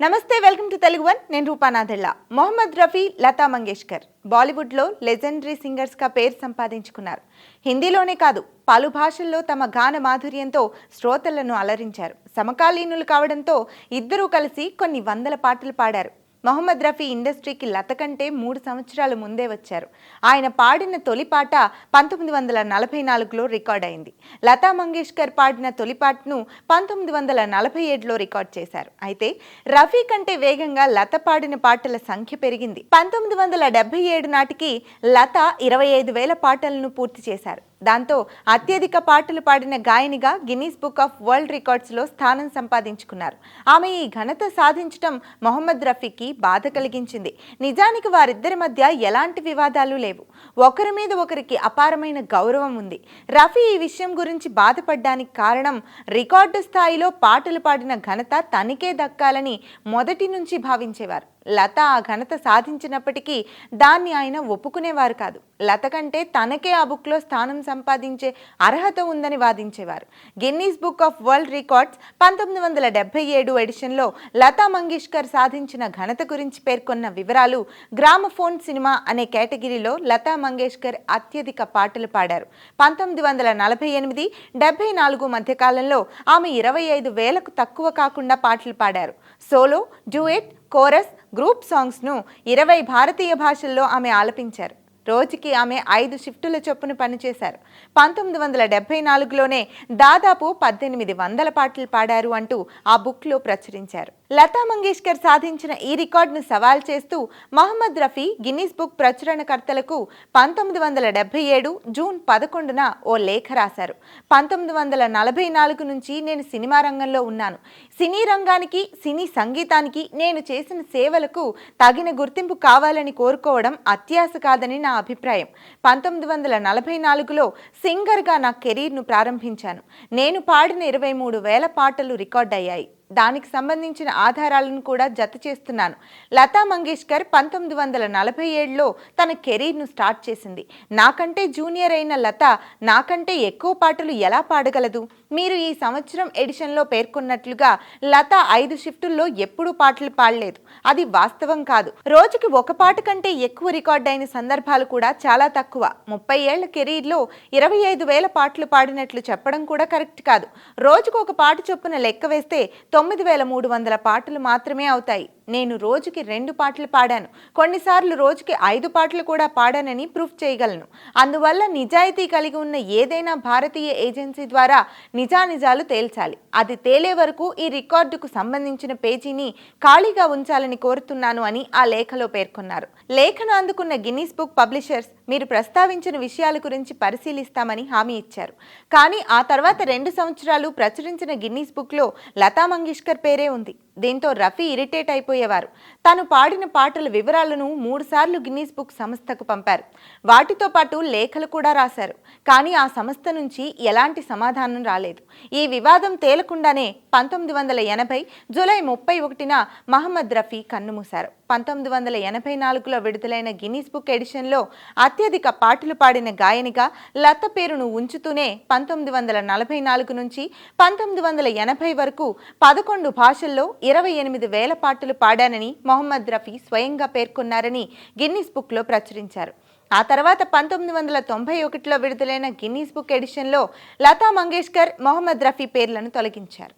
నమస్తే welcome to Telugu one. నేను రూపానాథెళ్ళ మొహమ్మద్ రఫీ లతా మంగేష్కర్. బాలీవుడ్లో లెజెండరీ సింగర్స్గా పేరు సంపాదించుకున్నారు. హిందీలోనే కాదు పలు భాషల్లో తమ గాన మాధుర్యంతో శ్రోతలను అలరించారు. సమకాలీనులు కావడంతో ఇద్దరూ కలిసి కొన్ని వందల పాటలు పాడారు. మొహమ్మద్ రఫీ ఇండస్ట్రీకి లత కంటే మూడు సంవత్సరాల ముందే వచ్చారు. ఆయన పాడిన తొలి పాట పంతొమ్మిది వందల నలభై నాలుగులో రికార్డ్ అయింది. లతా మంగేష్కర్ పాడిన తొలి పాటను పంతొమ్మిది వందల నలభై ఏడులో రికార్డ్ చేశారు. అయితే రఫీ కంటే వేగంగా లత పాడిన పాటల సంఖ్య పెరిగింది. పంతొమ్మిది వందల డెబ్బై ఏడు నాటికి లత ఇరవై ఐదు వేల పాటలను పూర్తి చేశారు. దాంతో అత్యధిక పాటలు పాడిన గాయనిగా గిన్నీస్ బుక్ ఆఫ్ వరల్డ్ రికార్డ్స్లో స్థానం సంపాదించుకున్నారు. ఆమె ఈ ఘనత సాధించడం మొహమ్మద్ రఫీకి బాధ కలిగించింది. నిజానికి వారిద్దరి మధ్య ఎలాంటి వివాదాలు లేవు. ఒకరి మీద ఒకరికి అపారమైన గౌరవం ఉంది. రఫీ ఈ విషయం గురించి బాధపడ్డానికి కారణం రికార్డు స్థాయిలో పాటలు పాడిన ఘనత తనకే దక్కాలని మొదటి నుంచి భావించేవారు. లత ఆ ఘనత సాధించినప్పటికీ దాన్ని ఆయన ఒప్పుకునేవారు కాదు. లత కంటే తనకే ఆ బుక్లో స్థానం సంపాదించే అర్హత ఉందని వాదించేవారు. Guinness book of world records పంతొమ్మిది వందల డెబ్బై ఏడు ఎడిషన్లో లతా మంగేష్కర్ సాధించిన ఘనత గురించి పేర్కొన్న వివరాలు గ్రామఫోన్ సినిమా అనే కేటగిరీలో లతా మంగేష్కర్ అత్యధిక పాటలు పాడారు. పంతొమ్మిది వందల నలభై ఎనిమిది డెబ్బై నాలుగు మధ్యకాలంలో ఆమె ఇరవై ఐదు వేలకు తక్కువ కాకుండా పాటలు పాడారు. సోలో డ్యూయెట్ కోరస్ గ్రూప్ సాంగ్స్ను ఇరవై భారతీయ భాషల్లో ఆమె ఆలపించారు. రోజుకి ఆమె ఐదు షిఫ్టుల చొప్పున పనిచేశారు. పంతొమ్మిది వందల డెబ్బై నాలుగులోనే దాదాపు పద్దెనిమిది వందల పాటలు పాడారు అంటూ ఆ బుక్లో ప్రచురించారు. లతా మంగేష్కర్ సాధించిన ఈ రికార్డును సవాల్ చేస్తూ మహమ్మద్ రఫీ గిన్నీస్ బుక్ ప్రచురణకర్తలకు పంతొమ్మిది వందల డెబ్బై ఏడు జూన్ పదకొండున ఓ లేఖ రాశారు. పంతొమ్మిది వందల నలభై నాలుగు నుంచి నేను సినిమా రంగంలో ఉన్నాను. సినీ రంగానికి సినీ సంగీతానికి నేను చేసిన సేవలకు తగిన గుర్తింపు కావాలని కోరుకోవడం అత్యాశ కాదని నా అభిప్రాయం. పంతొమ్మిది వందల నలభై నాలుగులో సింగర్గా నా కెరీర్ను ప్రారంభించాను. నేను పాడిన ఇరవై మూడు వేల పాటలు రికార్డ్ అయ్యాయి దానికి సంబంధించిన ఆధారాలను కూడా జత చేస్తున్నాను. లతా మంగేష్కర్ పంతొమ్మిది వందల నలభై ఏడులో తన కెరీర్ను స్టార్ట్ చేసింది. నాకంటే జూనియర్ అయిన లత నాకంటే ఎక్కువ పాటలు ఎలా పాడగలదు? మీరు ఈ సంవత్సరం ఎడిషన్లో పేర్కొన్నట్లుగా లత ఐదు షిఫ్టుల్లో ఎప్పుడూ పాటలు పాడలేదు. అది వాస్తవం కాదు. రోజుకి ఒక పాట కంటే ఎక్కువ రికార్డ్ అయిన సందర్భాలు కూడా చాలా తక్కువ. ముప్పై ఏళ్ళ కెరీర్లో ఇరవై ఐదు వేల పాటలు పాడినట్లు చెప్పడం కూడా కరెక్ట్ కాదు. రోజుకు ఒక పాట చొప్పున లెక్క వేస్తే తొమ్మిది వేల మూడు వందల పాటలు మాత్రమే అవుతాయి. నేను రోజుకి రెండు పాటలు పాడాను. కొన్నిసార్లు రోజుకి ఐదు పాటలు కూడా పాడానని ప్రూఫ్ చేయగలను. అందువల్ల నిజాయితీ కలిగి ఉన్న ఏదైనా భారతీయ ఏజెన్సీ ద్వారా నిజానిజాలు తేల్చాలి. అది తేలే వరకు ఈ రికార్డుకు సంబంధించిన పేజీని ఖాళీగా ఉంచాలని కోరుతున్నాను అని ఆ లేఖలో పేర్కొన్నారు. లేఖను అందుకున్న గిన్నీస్ బుక్ పబ్లిషర్స్ మీరు ప్రస్తావించిన విషయాల గురించి పరిశీలిస్తామని హామీ ఇచ్చారు. కానీ ఆ తర్వాత రెండు సంవత్సరాలు ప్రచురించిన గిన్నీస్ బుక్లో లతా మంగేష్కర్ పేరే ఉంది. దీంతో రఫీ ఇరిటేట్ అయిపోయేవారు. తాను పాడిన పాటల వివరాలను మూడుసార్లు గిన్నీస్ బుక్ సంస్థకు పంపారు. వాటితో పాటు లేఖలు కూడా రాశారు. కానీ ఆ సంస్థ నుంచి ఎలాంటి సమాధానం రాలేదు. ఈ వివాదం తేలకుండానే పంతొమ్మిది వందల ఎనభై జూలై ముప్పై ఒకటిన మహమ్మద్ రఫీ కన్నుమూశారు. పంతొమ్మిది వందల ఎనభై నాలుగులో విడుదలైన గిన్నీస్ బుక్ ఎడిషన్లో అత్యధిక పాటలు పాడిన గాయనిగా లత పేరును ఉంచుతూనే పంతొమ్మిది వందల నలభై నాలుగు నుంచి పంతొమ్మిది వందల ఎనభై వరకు పదకొండు భాషల్లో ఇరవై ఎనిమిది వేల పాటలు పాడానని మొహమ్మద్ రఫీ స్వయంగా పేర్కొన్నారని గిన్నీస్ బుక్లో ప్రచురించారు. ఆ తర్వాత పంతొమ్మిది వందల తొంభై ఒకటిలో విడుదలైన గిన్నీస్ బుక్ ఎడిషన్లో లతా మంగేష్కర్ మొహమ్మద్ రఫీ పేర్లను తొలగించారు.